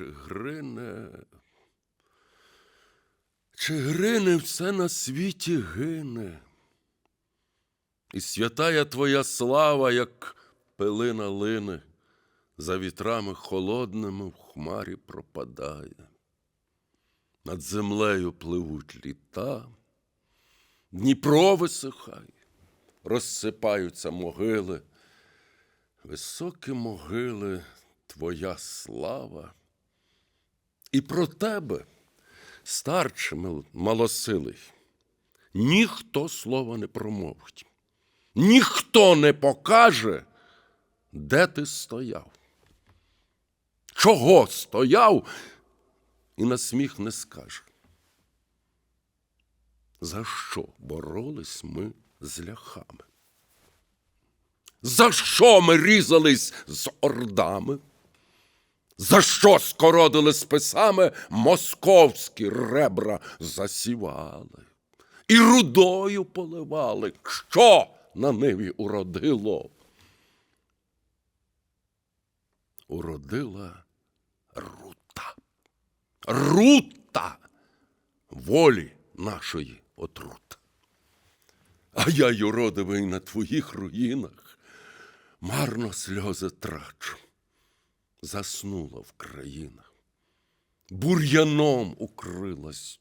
чи грине, чи грине все на світі гине, і святая твоя слава, як пилина лине, за вітрами холодними в хмарі пропадає. Над землею пливуть літа, Дніпро висихає, розсипаються могили, високі могили, твоя слава. І про тебе, старче малосилий, ніхто слова не промовить, ніхто не покаже, де ти стояв, чого стояв, і на сміх не скаже. За що боролись ми з ляхами? За що ми різались з ордами? За що скородили списами московські ребра засівали? І рудою поливали, що на ниві уродило? Уродила рута. Рута волі нашої отрута. А я, юродивий, на твоїх руїнах марно сльози трачу. Заснула в країнах, бур'яном укрилась,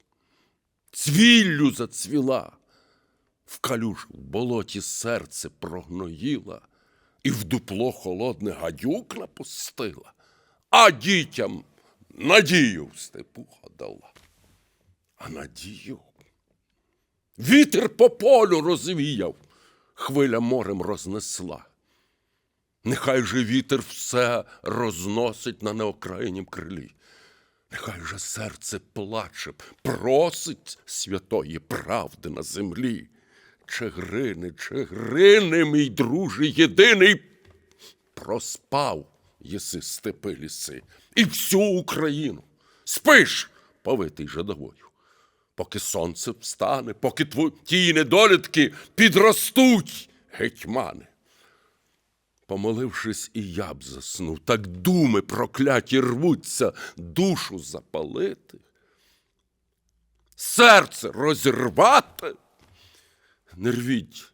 цвіллю зацвіла, в калюж в болоті серце прогноїла і в дупло холодне гадюк напустила, а дітям надію в степу гадала. А надію Вітер по полю розвіяв, хвиля морем рознесла. Нехай же вітер все розносить на неокраїнім крилі. Нехай же серце плаче, просить святої правди на землі. Чигрини, чигрини, мій друже єдиний, проспав єси степи ліси і всю Україну. Спиш, повитий жадовою поки сонце встане, поки тво- ті недолітки підростуть, гетьмани. Помолившись, і я б заснув, так думи прокляті рвуться душу запалити, серце розірвати. Не рвіть,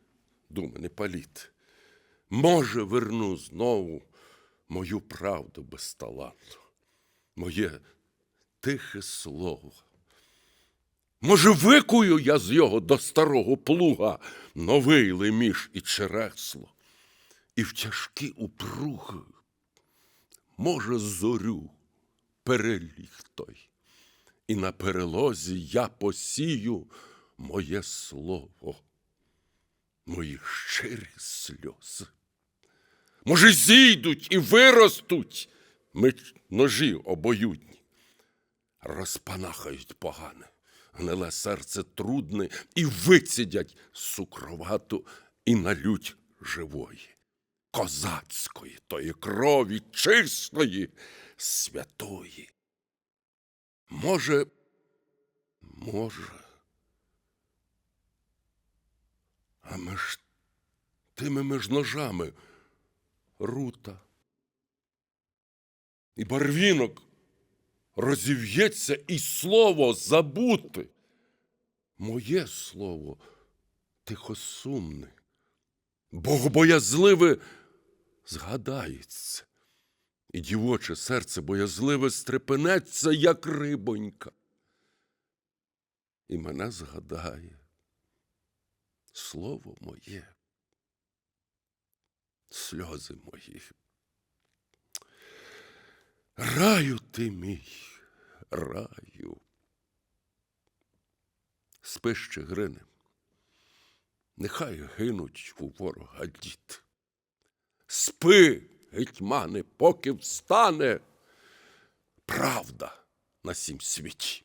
думи, не паліть. Може, верну знову мою правду без таланту, моє тихе слово. Може, викую я з його до старого плуга новий леміш і чересло, і в тяжкі упруги, може, зорю переліг той, і на перелозі я посію моє слово, мої щирі сльози. Може, зійдуть і виростуть меч ножі обоюдні. Розпанахають погане, гниле серце трудне і вицідять сукровату і налють живої, козацької тої крові, чистої, святої. Може, може, а між тими між ножами рута і барвінок розів'ється і слово забути. Моє слово тихосумне, богобоязливе згадається, і дівоче серце боязливе стрепенеться, як рибонька. І мене згадає слово моє, сльози мої. Раю ти мій, раю. Спиш чи грине, нехай гинуть у ворога діти. Спи, гетьмане, поки встане правда на сім світі.